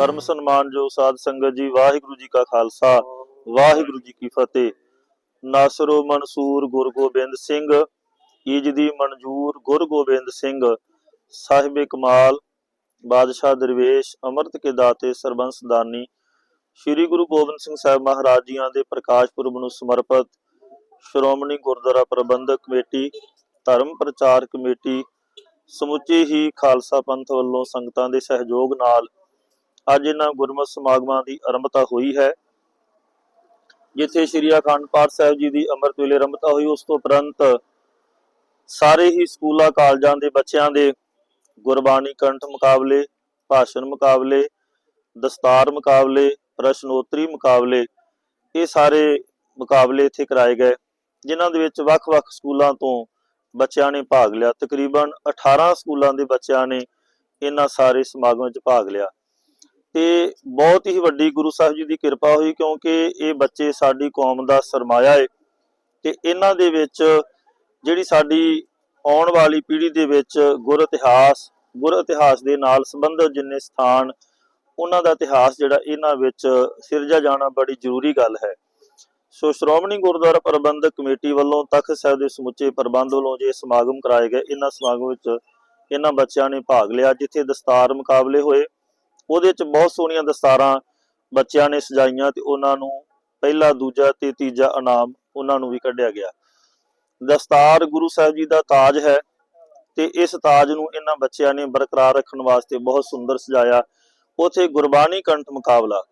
ਪਰਮ ਸਨਮਾਨਯੋਗ ਸਾਧ ਸੰਗਤ ਜੀ, ਵਾਹਿਗੁਰੂ ਜੀ ਕਾ ਖਾਲਸਾ, ਵਾਹਿਗੁਰੂ ਜੀ ਕੀ ਫਤਿਹ। ਨਾਸਰੋ ਮਨਸੂਰ ਗੁਰ ਗੋਬਿੰਦ ਸਿੰਘ ਈਜਦੀ ਮਨਜੂਰ ਗੁਰ ਗੋਬਿੰਦ ਸਿੰਘ, ਸਾਹਿਬ ਕਮਾਲ, ਬਾਦਸ਼ਾਹ ਦਰਵੇਸ਼, ਅੰਮ੍ਰਿਤ ਕੇ ਦਾਤੇ ਸਰਬੰਸ ਦਾਨੀ, ਸ੍ਰੀ ਗੁਰੂ ਗੋਬਿੰਦ ਸਿੰਘ ਸਾਹਿਬ ਮਹਾਰਾਜ ਜੀਆਂ ਦੇ ਪ੍ਰਕਾਸ਼ ਪੁਰਬ ਨੂੰ ਸਮਰਪਿਤ ਸ਼੍ਰੋਮਣੀ ਗੁਰਦੁਆਰਾ ਪ੍ਰਬੰਧਕ ਕਮੇਟੀ, ਧਰਮ ਪ੍ਰਚਾਰ ਕਮੇਟੀ, ਸਮੁੱਚੀ ਹੀ ਖਾਲਸਾ ਪੰਥ ਵੱਲੋਂ ਸੰਗਤਾਂ ਦੇ ਸਹਿਯੋਗ ਨਾਲ ਅੱਜ ਇਹਨਾਂ ਗੁਰਮਤਿ ਸਮਾਗਮਾਂ ਦੀ ਆਰੰਭਤਾ ਹੋਈ ਹੈ। ਜਿੱਥੇ ਸ਼੍ਰੀ ਅਖੰਡ ਪਾਠ ਸਾਹਿਬ ਜੀ ਦੀ ਅੰਮ੍ਰਿਤ ਵੇਲੇ ਆਰੰਭਤਾ ਹੋਈ, ਉਸ ਤੋਂ ਉਪਰੰਤ ਸਾਰੇ ਹੀ ਸਕੂਲਾਂ, ਕਾਲਜਾਂ ਦੇ ਬੱਚਿਆਂ ਦੇ ਗੁਰਬਾਣੀ ਕੰਠ ਮੁਕਾਬਲੇ, ਭਾਸ਼ਣ ਮੁਕਾਬਲੇ, ਦਸਤਾਰ ਮੁਕਾਬਲੇ, ਪ੍ਰਸ਼ਨੋਤਰੀ ਮੁਕਾਬਲੇ ਇਹ ਸਾਰੇ ਮੁਕਾਬਲੇ ਇੱਥੇ ਕਰਾਏ ਗਏ, ਜਿਨ੍ਹਾਂ ਦੇ ਵਿੱਚ ਵੱਖ-ਵੱਖ ਸਕੂਲਾਂ ਤੋਂ ਬੱਚਿਆਂ ਨੇ ਭਾਗ ਲਿਆ। ਤਕਰੀਬਨ 18 ਸਕੂਲਾਂ ਦੇ ਬੱਚਿਆਂ ਨੇ ਇਹਨਾਂ ਸਾਰੇ ਸਮਾਗਮਾਂ ਵਿੱਚ ਭਾਗ ਲਿਆ। ਤੇ ਬਹੁਤ ਹੀ ਵੱਡੀ ਗੁਰੂ ਸਾਹਿਬ ਜੀ ਦੀ ਕਿਰਪਾ ਹੋਈ ਕਿਉਂਕਿ ਇਹ ਬੱਚੇ ਸਾਡੀ ਕੌਮ ਦਾ ਸਰਮਾਇਆ ਹੈ ਤੇ ਇਹਨਾਂ ਦੇ ਵਿੱਚ ਜਿਹੜੀ ਸਾਡੀ ਆਉਣ ਵਾਲੀ ਪੀੜ੍ਹੀ ਦੇ ਵਿੱਚ ਗੁਰ ਇਤਿਹਾਸ ਗੁਰ ਇਤਿਹਾਸ ਦੇ ਨਾਲ ਸੰਬੰਧਿਤ ਜਿੰਨੇ ਸਥਾਨ, ਉਹਨਾਂ ਦਾ ਇਤਿਹਾਸ ਜਿਹੜਾ ਇਹਨਾਂ ਵਿੱਚ ਸਿਰਜਿਆ ਜਾਣਾ ਬੜੀ ਜ਼ਰੂਰੀ ਗੱਲ ਹੈ। ਸੋ ਸ਼੍ਰੋਮਣੀ ਗੁਰਦੁਆਰਾ ਪ੍ਰਬੰਧਕ ਕਮੇਟੀ ਵੱਲੋਂ ਤਖਤ ਸਾਹਿਬ ਦੇ ਸਮੁੱਚੇ ਪ੍ਰਬੰਧ ਵੱਲੋਂ ਜੇ ਸਮਾਗਮ ਕਰਾਏ ਗਏ, ਇਹਨਾਂ ਸਮਾਗਮ ਵਿੱਚ ਇਹਨਾਂ ਬੱਚਿਆਂ ਨੇ ਭਾਗ ਲਿਆ, ਜਿੱਥੇ ਦਸਤਾਰ ਮੁਕਾਬਲੇ ਹੋਏ। ਉਹਦੇ ਚ ਬਹੁਤ ਸੋਹਣੀਆਂ ਦਸਤਾਰਾਂ ਬੱਚਿਆਂ ਨੇ ਸਜਾਈਆਂ ਤੇ ਉਹਨਾਂ ਨੂੰ ਪਹਿਲਾ, ਦੂਜਾ ਤੇ ਤੀਜਾ ਇਨਾਮ ਉਹਨਾਂ ਨੂੰ ਵੀ ਕੱਢਿਆ ਗਿਆ। ਦਸਤਾਰ ਗੁਰੂ ਸਾਹਿਬ ਜੀ ਦਾ ਤਾਜ ਹੈ ਤੇ ਇਸ ਤਾਜ ਨੂੰ ਇਹਨਾਂ ਬੱਚਿਆਂ ਨੇ ਬਰਕਰਾਰ ਰੱਖਣ ਵਾਸਤੇ ਬਹੁਤ ਸੁੰਦਰ ਸਜਾਇਆ। ਉਥੇ ਗੁਰਬਾਣੀ ਕੰਠ ਮੁਕਾਬਲਾ,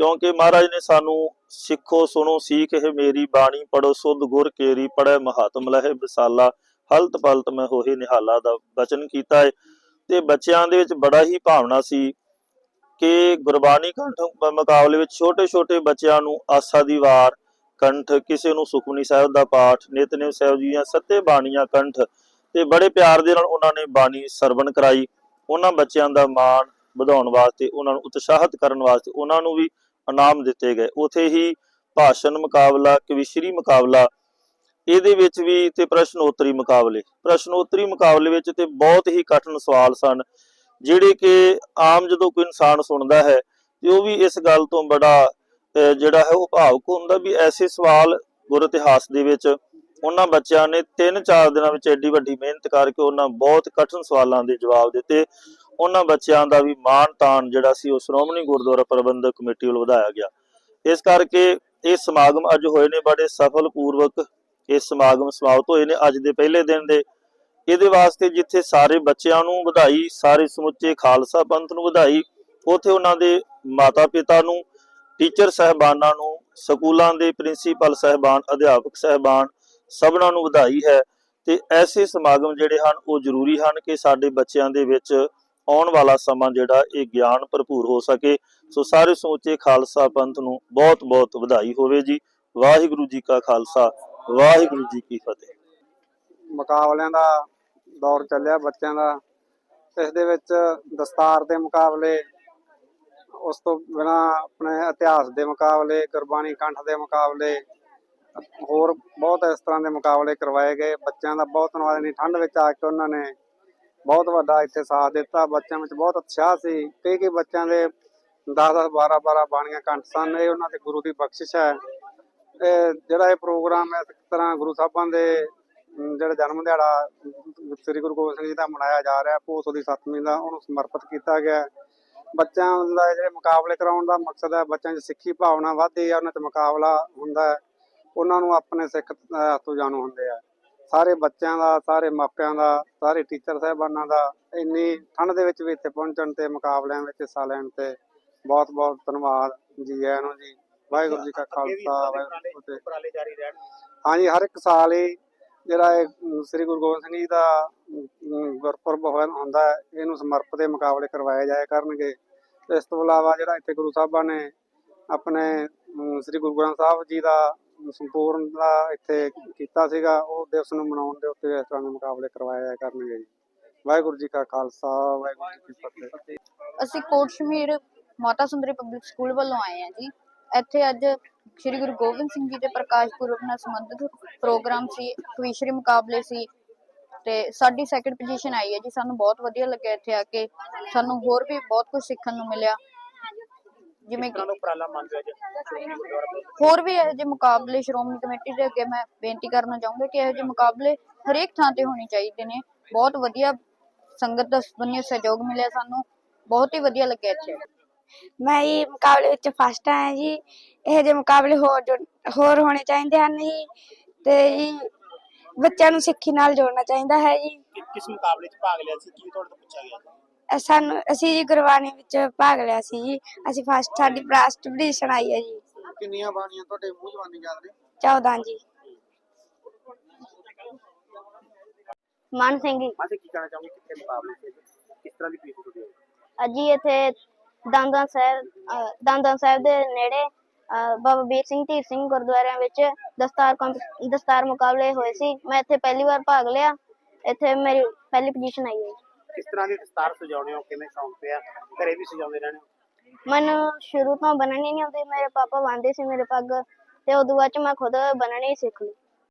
ਕਿਉਂਕਿ ਮਹਾਰਾਜ ਨੇ ਸਾਨੂੰ ਸਿੱਖੋ, ਸੁਣੋ, ਸੀਖ, ਇਹ ਮੇਰੀ ਬਾਣੀ ਪੜੋ, ਸੁਧ ਗੁਰ ਕੇਰੀ ਪੜੈ ਮਹਾਤਮ ਲਹਿ ਵਿਸਾਲਾ ਹਲਤ ਪਲਤ ਮੈਂ ਹੋਏ ਨਿਹਾਲਾ ਦਾ ਬਚਨ ਕੀਤਾ ਹੈ ਤੇ ਬੱਚਿਆਂ ਦੇ ਵਿੱਚ ਬੜਾ ਹੀ ਭਾਵਨਾ ਸੀ ਕਿ ਗੁਰਬਾਣੀ ਕੰਠ ਮੁਕਾਬਲੇ ਵਿੱਚ ਛੋਟੇ-ਛੋਟੇ ਬੱਚਿਆਂ ਨੂੰ ਆਸਾ ਦੀ ਵਾਰ, ਕੰਠ, ਕਿਸੇ ਨੂੰ ਸੁਖਮਨੀ ਸਾਹਿਬ ਦਾ ਪਾਠ, ਨਿਤਨੇਮ ਸਾਹਿਬ ਜੀ ਦੀਆਂ ਸੱਤੇ ਬਾਣੀਆਂ ਕੰਠ ਤੇ ਬੜੇ ਪਿਆਰ ਦੇ ਨਾਲ ਉਹਨਾਂ ਨੇ ਬਾਣੀ ਸਰਵਣ ਕਰਾਈ। ਉਹਨਾਂ ਬੱਚਿਆਂ ਦਾ ਮਾਣ ਵਧਾਉਣ ਵਾਸਤੇ, ਉਹਨਾਂ ਨੂੰ ਉਤਸ਼ਾਹਿਤ ਕਰਨ ਵਾਸਤੇ ਉਹਨਾਂ ਨੂੰ ਵੀ ਇਨਾਮ ਦਿੱਤੇ ਗਏ। ਉਥੇ ਹੀ ਭਾਸ਼ਣ ਮੁਕਾਬਲਾ, ਕਵਿਸ਼ਰੀ ਮੁਕਾਬਲਾ, ਇਹਦੇ ਵਿੱਚ ਵੀ ਤੇ ਪ੍ਰਸ਼ਨੋਤਰੀ ਮੁਕਾਬਲੇ। ਪ੍ਰਸ਼ਨੋਤਰੀ ਮੁਕਾਬਲੇ ਵਿੱਚ ਤੇ ਬਹੁਤ ਹੀ ਕਠਿਨ ਸਵਾਲ ਸਨ। ਜਿਹੜੇ ਕਿ ਆਮ ਜਦੋਂ ਕੋਈ ਇਨਸਾਨ ਸੁਣਦਾ ਹੈ ਤੇ ਉਹ ਵੀ ਇਸ ਗੱਲ ਤੋਂ ਬੜਾ ਜਿਹੜਾ ਹੈ ਉਹ ਭਾਵੁਕ ਹੁੰਦਾ ਵੀ ਐਸੇ ਸਵਾਲ ਗੁਰ ਇਤਿਹਾਸ ਦੇ ਵਿੱਚ ਉਹਨਾਂ ਬੱਚਿਆਂ ਨੇ 3-4 ਦਿਨਾਂ ਵਿੱਚ ਐਡੀ ਵੱਡੀ ਮਿਹਨਤ ਕਰਕੇ ਉਹਨਾਂ ਬਹੁਤ ਕਠਿਨ ਸਵਾਲਾਂ ਦੇ ਜਵਾਬ ਦਿੱਤੇ। ਉਹਨਾਂ ਬੱਚਿਆਂ ਦਾ ਵੀ ਮਾਣ ਤਾਣ ਜਿਹੜਾ ਸੀ ਉਹ ਸ਼੍ਰੋਮਣੀ ਗੁਰਦੁਆਰਾ ਪ੍ਰਬੰਧਕ ਕਮੇਟੀ ਵੱਲੋਂ ਵਧਾਇਆ ਗਿਆ। ਇਸ ਕਰਕੇ ਇਹ ਸਮਾਗਮ ਅੱਜ ਹੋਏ ਨੇ ਬੜੇ ਸਫਲ ਪੂਰਵਕ ਇਹ ਸਮਾਗਮ ਸਮਾਪਤ ਹੋਏ ਨੇ ਅੱਜ ਦੇ ਪਹਿਲੇ ਦਿਨ ਦੇ ਇਹਦੇ ਵਾਸਤੇ ਜਿੱਥੇ ਸਾਰੇ ਬੱਚਿਆਂ ਨੂੰ ਵਧਾਈ, ਸਾਰੇ ਸਮੁੱਚੇ ਖਾਲਸਾ ਪੰਥ ਨੂੰ ਵਧਾਈ, ਉਥੇ ਉਹਨਾਂ ਦੇ ਮਾਤਾ ਪਿਤਾ ਨੂੰ, ਟੀਚਰ ਸਹਿਬਾਨਾਂ ਨੂੰ, ਸਕੂਲਾਂ ਦੇ ਪ੍ਰਿੰਸੀਪਲ ਸਹਿਬਾਨ, ਅਧਿਆਪਕ ਸਹਿਬਾਨ ਸਭਨਾਂ ਨੂੰ ਵਧਾਈ ਹੈ ਤੇ ਐਸੇ ਸਮਾਗਮ ਜਿਹੜੇ ਹਨ ਉਹ ਜ਼ਰੂਰੀ ਹਨ ਕਿ ਸਾਡੇ ਬੱਚਿਆਂ ਦੇ ਵਿੱਚ ਆਉਣ ਵਾਲਾ ਸਮਾਂ ਜਿਹੜਾ ਇਹ ਗਿਆਨ ਭਰਪੂਰ ਹੋ ਸਕੇ। ਸੋ ਸਾਰੇ ਸਮੁੱਚੇ ਖਾਲਸਾ ਪੰਥ ਨੂੰ ਬਹੁਤ ਬਹੁਤ ਵਧਾਈ ਹੋਵੇ ਜੀ। ਵਾਹਿਗੁਰੂ ਜੀ ਕਾ ਖਾਲਸਾ, ਵਾਹਿਗੁਰੂ ਜੀ ਕੀ ਫਤਿਹ। ਮੁਕਾਬਲਿਆਂ ਦਾ ਦੌਰ ਚੱਲਿਆ ਬੱਚਿਆਂ ਦਾ। ਇਸ ਦੇ ਵਿੱਚ ਦਸਤਾਰ ਦੇ ਮੁਕਾਬਲੇ, ਉਸ ਤੋਂ ਬਿਨਾ ਆਪਣੇ ਇਤਿਹਾਸ ਦੇ ਮੁਕਾਬਲੇ, ਗੁਰਬਾਣੀ ਕੰਠ ਦੇ ਮੁਕਾਬਲੇ, ਹੋਰ ਬਹੁਤ ਇਸ ਤਰ੍ਹਾਂ ਦੇ ਮੁਕਾਬਲੇ ਕਰਵਾਏ ਗਏ। ਬੱਚਿਆਂ ਦਾ ਬਹੁਤ ਧੰਨਵਾਦ ਨਹੀਂ ਠੰਡ ਵਿੱਚ ਆ ਕੇ ਉਹਨਾਂ ਨੇ ਬਹੁਤ ਵੱਡਾ ਇੱਥੇ ਸਾਥ ਦਿੱਤਾ। ਬੱਚਿਆਂ ਵਿੱਚ ਬਹੁਤ ਉਤਸ਼ਾਹ ਸੀ। ਕਈ ਕਈ ਬੱਚਿਆਂ ਦੇ 10 10 12 12 ਬਾਣੀਆਂ ਕੰਠ ਸਨ। ਇਹ ਉਹਨਾਂ ਦੇ ਗੁਰੂ ਦੀ ਬਖਸ਼ਿਸ਼ ਹੈ। ਇਹ ਜਿਹੜਾ ਇਹ ਪ੍ਰੋਗਰਾਮ ਹੈ, ਇਸ ਤਰ੍ਹਾਂ ਗੁਰੂ ਸਾਹਿਬਾਂ ਦੇ ਜਿਹੜਾ ਜਨਮ ਦਿਹਾੜਾ ਸ੍ਰੀ ਗੁਰੂ ਗੋਬਿੰਦ ਸਿੰਘ ਜੀ ਦਾ ਮਨਾਇਆ ਜਾ ਰਿਹਾ ਪੋਸੋ ਦੀ ਸੱਤਵੀਂ ਦਾ ਉਹਨੂੰ ਸਮਰਪਿਤ ਕੀਤਾ ਗਿਆ। ਬੱਚਿਆਂ ਦਾ ਜਿਹੜੇ ਮੁਕਾਬਲੇ ਕਰਾਉਣ ਦਾ ਮਕਸਦ ਹੈ ਬੱਚਿਆਂ 'ਚ ਸਿੱਖੀ ਭਾਵਨਾ ਵੱਧਦੀ ਹੈ ਉਹਨਾਂ 'ਚ ਮੁਕਾਬਲਾ ਹੁੰਦਾ ਹੈ। ਉਹਨਾਂ ਨੂੰ ਆਪਣੇ ਸਿੱਖ ਹੱਥੋਂ ਜਾਣੂ ਹੁੰਦੇ ਆ। ਸਾਰੇ ਬੱਚਿਆਂ ਦਾ ਸਾਰੇ ਮਾਪਿਆਂ ਦਾ ਸਾਰੇ ਟੀਚਰ ਸਾਹਿਬਾਨਾਂ ਦਾ ਇੰਨੀ ਠੰਡ ਦੇ ਵਿੱਚ ਵੀ ਇੱਥੇ ਪਹੁੰਚਣ ਤੇ ਮੁਕਾਬਲਿਆਂ ਵਿੱਚ ਹਿੱਸਾ ਲੈਣ ਤੇ ਬਹੁਤ ਬਹੁਤ ਧੰਨਵਾਦ ਜੀ ਆਇਆਂ ਨੂੰ ਜੀ। ਵਾਹਿਗੁਰੂ ਜੀ ਕਾ ਖਾਲਸਾ ਵਾਹਿਗੁਰੂ ਜੀ ਕੀ ਫਤਿਹ। ਹਾਂਜੀ ਹਰ ਇੱਕ ਸਾਲ ਹੀ ਜਿਹੜਾ ਇਹ ਸ੍ਰੀ ਗੁਰੂ ਗੋਬਿੰਦ ਸਿੰਘ ਜੀ ਦਾ ਗੁਰਪੁਰਬ ਹੁੰਦਾ ਇਹਨੂੰ ਸਮਰਪਿਤ ਦੇ ਮੁਕਾਬਲੇ ਕਰਵਾਏ ਜਾਇਆ ਕਰਨਗੇ। ਇਸ ਤੋਂ ਇਲਾਵਾ ਜਿਹੜਾ ਇੱਥੇ ਗੁਰੂ ਸਾਹਿਬਾਂ ਨੇ ਆਪਣੇ ਸ੍ਰੀ ਗੁਰੂ ਗ੍ਰੰਥ ਸਾਹਿਬ ਜੀ ਦਾ ਸੰਪੂਰਨ ਦਾ ਇੱਥੇ ਕੀਤਾ ਸੀਗਾ, ਉਹ ਦਿਵਸ ਨੂੰ ਮਨਾਉਣ ਦੇ ਉੱਤੇ ਇਸ ਤਰ੍ਹਾਂ ਦੇ ਮੁਕਾਬਲੇ ਕਰਵਾਏ ਜਾਇਆ ਕਰਨਗੇ ਜੀ। ਵਾਹਿਗੁਰੂ ਜੀ ਕਾ ਖਾਲਸਾ, ਵਾਹਿਗੁਰੂ ਜੀ ਕੀ ਫਤਿਹ। ਅਸੀਂ ਕੋਟ ਸ਼ਮੀਰ ਮਾਤਾ ਸੁੰਦਰੀ ਪਬਲਿਕ ਸਕੂਲ ਵੱਲੋਂ ਆਏ ਆ ਜੀ। ਇੱਥੇ ਅੱਜ ਸ੍ਰੀ ਗੁਰੂ ਗੋਬਿੰਦ ਸਿੰਘ ਜੀ ਦੇ ਪ੍ਰਕਾਸ਼ ਪੁਰਬ ਨਾਲ ਸੰਬੰਧਿਤ ਪ੍ਰੋਗਰਾਮ ਸੀ ਕਵੀਸ਼ਰੀ ਮੁਕਾਬਲੇ ਸੀ ਤੇ ਸਾਡੀ ਸੈਕੰਡ ਪੋਜੀਸ਼ਨ ਆਈ ਹੈ ਜੀ। ਸਾਨੂੰ ਬਹੁਤ ਵਧੀਆ ਲੱਗਿਆ ਇੱਥੇ ਆ ਕੇ। ਸਾਨੂੰ ਹੋਰ ਵੀ ਬਹੁਤ ਕੁਝ ਸਿੱਖਣ ਨੂੰ ਮਿਲਿਆ। ਜਿਵੇਂ ਕਿ ਹੋਰ ਵੀ ਇਹੋ ਜਿਹੇ ਮੁਕਾਬਲੇ ਸ਼੍ਰੋਮਣੀ ਕਮੇਟੀ ਦੇ ਅੱਗੇ ਮੈਂ ਬੇਨਤੀ ਕਰਨਾ ਚਾਹੂੰਗੀ ਕਿ ਇਹੋ ਜਿਹੇ ਮੁਕਾਬਲੇ ਹਰੇਕ ਥਾਂ ਤੇ ਹੋਣੇ ਚਾਹੀਦੇ ਨੇ। ਬਹੁਤ ਵਧੀਆ ਸੰਗਤ ਦਾ ਬੰਨਿਓ ਸਹਿਯੋਗ ਮਿਲਿਆ ਸਾਨੂੰ। ਬਹੁਤ ਹੀ ਵਧੀਆ ਲੱਗਿਆ ਇੱਥੇ। ਮੈਂ ਜੀ ਮੁਕਾਬਲੇ ਵਿੱਚ ਫਸਟ ਆਇਆ ਜੀ। ਇਹ ਜਿਹੇ ਮੁਕਾਬਲੇ ਹੋਰ ਜੋ ਹੋਰ ਹੋਣੇ ਚਾਹੀਦੇ ਹਨ ਜੀ। ਤੇ ਜੀ ਬੱਚਿਆਂ ਨੂੰ ਸਿੱਖੀ ਨਾਲ ਜੋੜਨਾ ਚਾਹੀਦਾ ਹੈ ਜੀ। ਕਿ- ਕਿਸ ਮੁਕਾਬਲੇ 'ਚ ਭਾਗ ਲਿਆ ਸੀ? ਕੀ ਤੁਹਾਡੇ ਤੋਂ ਪੁੱਛਿਆ ਗਿਆ ਅ ਸਾਨੂੰ ਅਸੀਂ ਜੀ ਗੁਰਬਾਣੀ ਵਿੱਚ ਭਾਗ ਲਿਆ ਸੀ ਜੀ। ਅਸੀਂ ਫਸਟ ਸਾਡੀ ਫਸਟ ਪੋਜੀਸ਼ਨ ਆਈ ਹੈ ਜੀ। ਕਿੰਨੀਆਂ ਬਾਣੀਆਂ ਤੁਹਾਡੇ ਮੂੰਹ ਜਵਾਨੀ ਯਾਦ ਨੇ? 14 ਜੀ। ਮਾਨ ਸਿੰਘ ਜੀ। ਮਾਸੇ ਕੀ ਕਹਿਣਾ ਚਾਹੋਗੇ? ਕਿੱਥੇ ਮੁਕਾਬਲੇ ਸੀ? ਕਿਸ ਤਰ੍ਹਾਂ ਦੀ ਪੀਸ ਤੁਹਾਡੀ? ਅੱਜ ਹੀ ਇੱਥੇ ਦੰਦਾਂ ਸਾਹਿਬ ਦੰਦਾਂ ਸਾਹਿਬ ਦੇ ਨੇੜੇ ਬਾਬਾ ਵੀਰ ਸਿੰਘ ਧੀਰ ਸਿੰਘ ਗੁਰਦੁਆਰਿਆਂ ਵਿੱਚ ਦਸਤਾਰ ਦਸਤਾਰ ਮੁਕਾਬਲੇ ਹੋਏ ਸੀ। ਮੈਂ ਇੱਥੇ ਪਹਿਲੀ ਵਾਰ ਭਾਗ ਲਿਆ। ਇੱਥੇ ਮੇਰੀ ਪਹਿਲੀ ਪੋਜੀਸ਼ਨ ਆਈ ਹੈ ਕਿਸ ਤਰ੍ਹਾਂ ਦੀ ਦਸਤਾਰ ਸਜਾਉਣੇ ਹੋ? ਕਿਵੇਂ ਸ਼ੌਂਕ ਪਿਆ? ਘਰੇ ਵੀ ਸਜਾਉਂਦੇ ਰਹਿੰਦੇ ਹੋ ਮੈਨੂੰ ਸ਼ੁਰੂ ਤੋਂ ਬਣਨੀ ਨਹੀਂ ਆਉਂਦੀ। ਮੇਰੇ ਪਾਪਾ ਬੰਨ੍ਹਦੇ ਸੀ ਮੇਰੇ ਪੱਗ ਤੇ ਉਦੋਂ ਬਾਅਦ ਚ ਮੈਂ ਖੁਦ ਬਣਨੀ ਸਿੱਖ ਲਈ।